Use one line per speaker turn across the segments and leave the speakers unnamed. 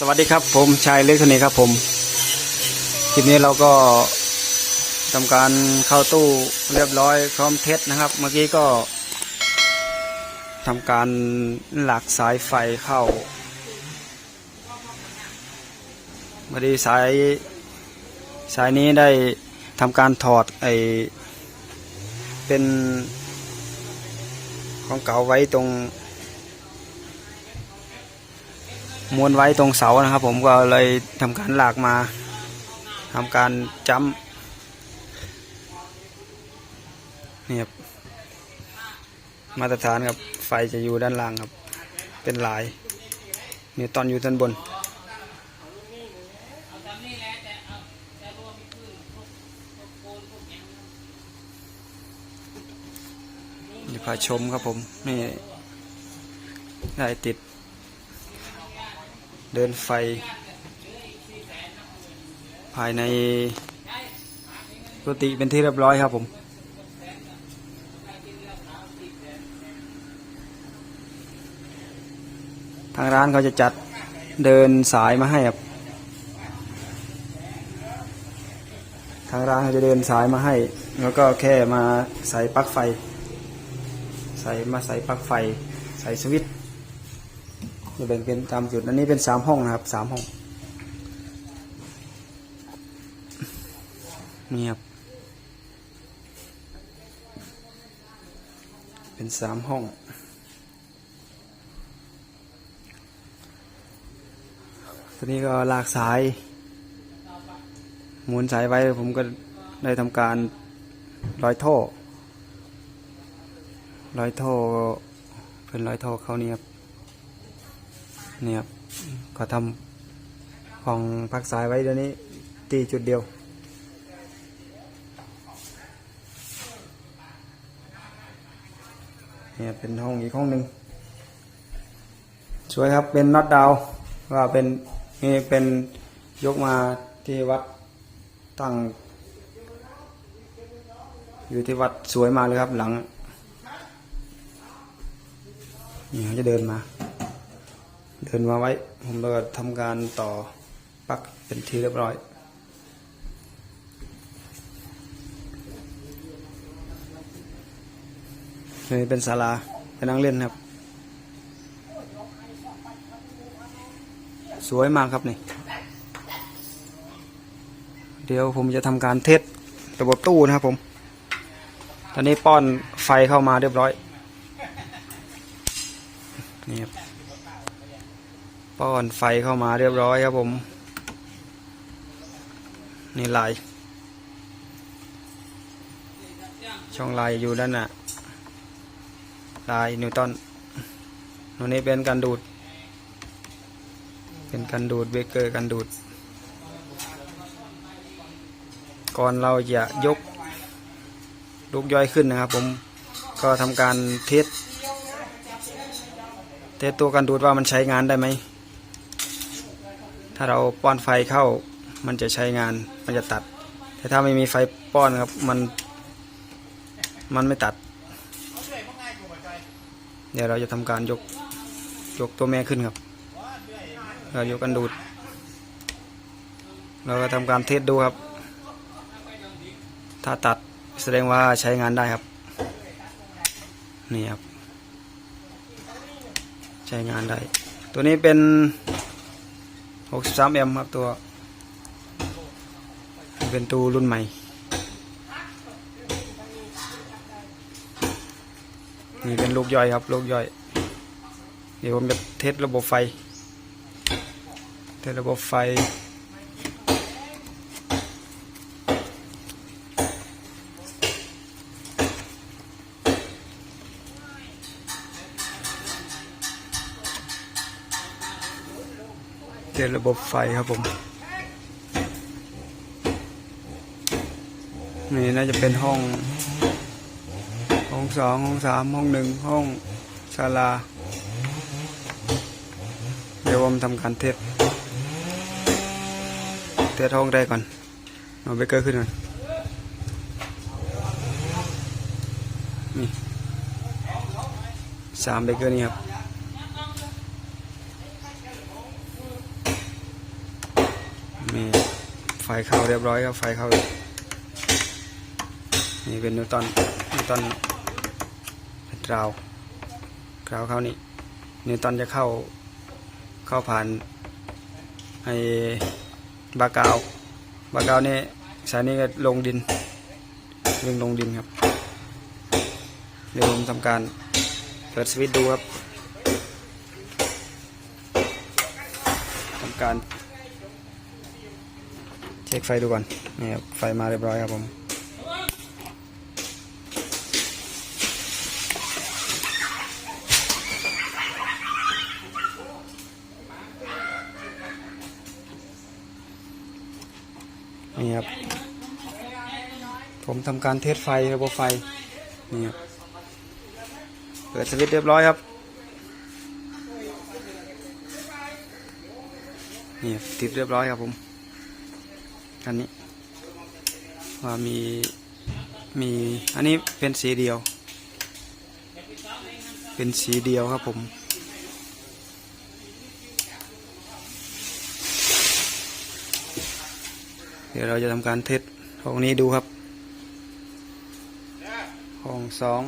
สวัสดีครับผมชายเล็กคนนี้ครับผมคลิปนี้เราก็ทำการเข้าตู้เรียบร้อยพร้อมเทสนะครับ เมื่อกี้ก็ทำการหลักสายไฟเข้าพอดีสายสายนี้ได้ทำการถอดไอเป็นของเก่าไว้ตรง ม้วนไว้ตรงเสานะครับ ผมก็เลยทำการหลากมาทำการจ้ำนี่ครับมาตรฐานครับไฟจะอยู่ด้านล่างครับ เป็นหลายนี่ตอนอยู่ด้านบนนี่พาชมครับผมนี่ได้ติด เดินไฟ ภายในกุฏิเป็นที่เรียบร้อยครับผม ทางร้านเขาจะจัดเดินสายมาให้ครับ ทางร้านเขาจะเดินสายมาให้ แล้วก็แค่มาใส่ปลั๊กไฟ ใส่มาใส่ปลั๊กไฟ ใส่สวิตช์ จะแบ่งเป็นตามจุด อันนี้เป็นสามห้องนะครับสามห้อง นี่ครับ เป็นสามห้องทีนี้ก็ลากสาย หมุนสายไว้ผมก็ได้ทำการร้อยท่อร้อยท่อเป็นร้อยท่อเข้านี่ครับ นี่ยครับก็ทำของพักสายไว้เดี๋ยวนี้ตีจุดเดียวเนี่ยเป็นห้องอีกห้องหนึ่งสวยครับเป็นน็อตดาวว่าเป็นนี่เป็นยกมาที่วัดตั้ง อยู่ที่วัดสวยมากเลยครับหลังนี่เขาจะเดินมา เดินมาไว้ ผมก็ทำการต่อปลั๊กเป็นที่เรียบร้อย นี่เป็นศาลาเป็นนั่งเล่นครับ สวยมากครับนี่ เดี๋ยวผมจะทำการเทสระบบตู้นะครับผม ตอนนี้ป้อนไฟเข้ามาเรียบร้อย นี่ครับ ป้อนไฟเข้ามาเรียบร้อยครับผม นี่ลายช่องลายอยู่ด้านหน้าลายนิวตันตัวนี้เป็นการดูด เป็นการดูดเบเกอร์การดูด ก่อนเราจะยกลูกย่อยขึ้นนะครับผมก็ทำการเทสเทสตัวการดูดว่ามันใช้งานได้ไหม ถ้าเราป้อนไฟเข้ามันจะใช้งานมันจะตัด แต่ถ้าไม่มีไฟป้อนครับมัน มันไม่ตัด เดี๋ยวเราจะทำการยกยกตัวแม่ขึ้นครับ เรายกกันดูด เราก็ทำการเทสดูครับ ถ้าตัดแสดงว่าใช้งานได้ครับ นี่ครับ ใช้งานได้ ตัวนี้เป็น 63มครับตัว เป็นตูรุ่นใหม่ นี่เป็นลูกย่อยครับ ลูกย่อย เดี๋ยวผมจะเทสระบบไฟ เทสระบบไฟ ระบบไฟครับผม นี่น่าจะเป็นห้อง ห้องสองห้องสามห้องหนึ่งห้องศาลา เดี๋ยวผมทำการเทสเทสห้องได้ก่อนเอาเบเกอร์ขึ้นก่อนนี่สามเบเกอร์นี่ครับ มีไฟเข้าเรียบร้อยครับไฟเข้า นี่เป็นนิวตันนิวตันเป็นกราวกราวเข้านี่นิวตันจะเข้าเข้าผ่านไอ้บากาวบากาวนี่สายนี้ก็ลงดินวิ่งลงดินครับเดี๋ยวผมทำการเปิดสวิตช์ดูครับทำการ เช็คไฟดูก่อนนี่ครับไฟมาเรียบร้อยครับผมนี่ครับ ผมทำการเทสไฟระบบไฟนี่ครับเปิดสวิตช์เรียบร้อยครับ นี่ติดเรียบร้อยครับผม อันนี้ ว่ามีมีอันนี้เป็นสีเดียว เป็นสีเดียวครับผมเดี๋ยวเราจะทำการเทสห้องนี้ดูครับ ห้องสอง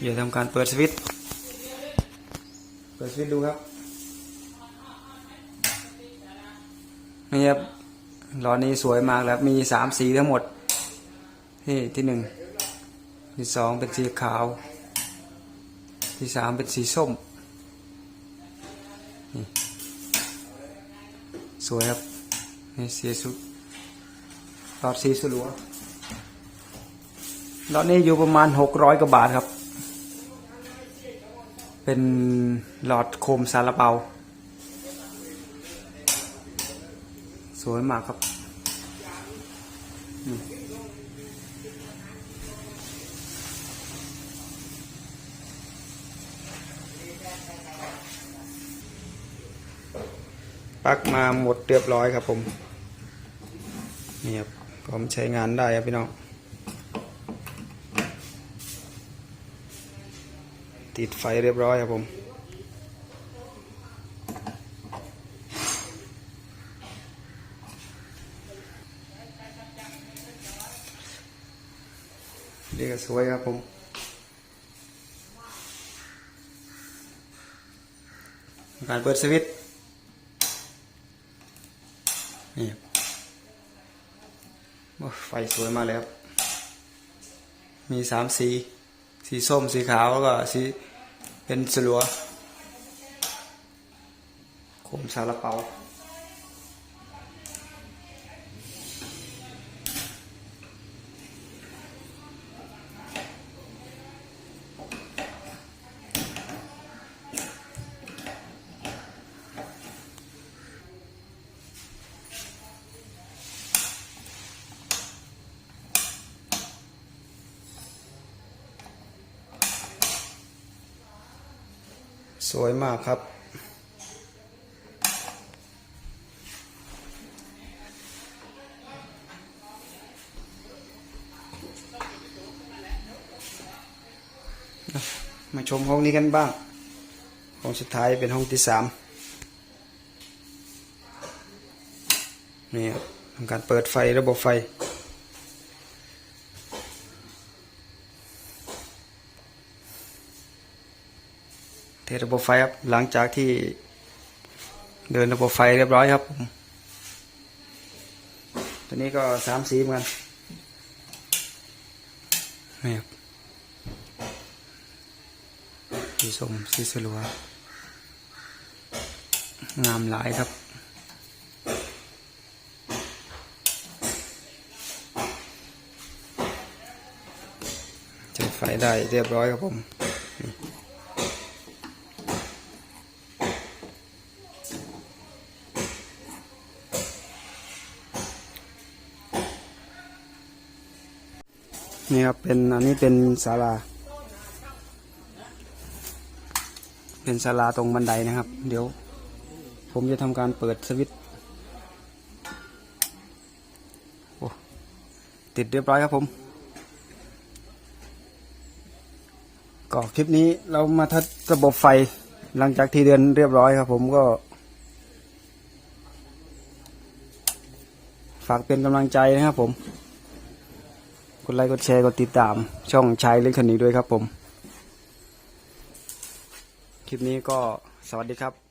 เดี๋ยวทำการเปิดสวิตช์ เปิดสวิตช์ดูครับ นี่ครับหลอดนี้สวยมากแล้วมีสามสีทั้งหมดที่ที่หนึ่งที่สองเป็นสีขาว ที่สามเป็นสีส้มนี่สวยครับนี่สีสุดหลอดสีสลัวหลอดนี้อยู่ประมาณหกร้อยกว่าบาทครับ เป็นหลอดโคมซาลาเปา สวยมากครับปักมาหมดเรียบร้อยครับผมนี่ครับผมใช้งานได้ครับพี่น้องติดไฟเรียบร้อยครับผม นี่ก็สวยครับผม การเปิดสวิตช์นี่ไฟสวยมากเลยครับ มีสามสี สีส้ม สีขาว แล้วก็สีเป็นสลัวโคมซาลาเปา สวยมากครับมาชมห้องนี้กันบ้าง ห้องสุดท้ายเป็นห้องที่สามนี่ครับทำการเปิดไฟระบบไฟ ระบบไฟครับ หลังจากที่เดินระบบไฟเรียบร้อยครับผมตัวนี้ก็สามสีเหมือนกันนี่ครับสีส้มสีสลัวงามหลายครับใช้ไฟได้เรียบร้อยครับผม นี่ครับเป็นอันนี้เป็นศาลา เป็นศาลาตรงบันไดนะครับ เดี๋ยว ผมจะทำการเปิดสวิตโอ้ติดเรียบร้อยครับผม ก็คลิปนี้เรามาทัดระบบไฟหลังจากที่เดินเรียบร้อยครับผมก็ ฝากเป็นกำลังใจนะครับผม ดไลค์กดแชร์กดติดตาม ช่องชายเล็กคนนี้ด้วยครับผม คลิปนี้ก็สวัสดีครับ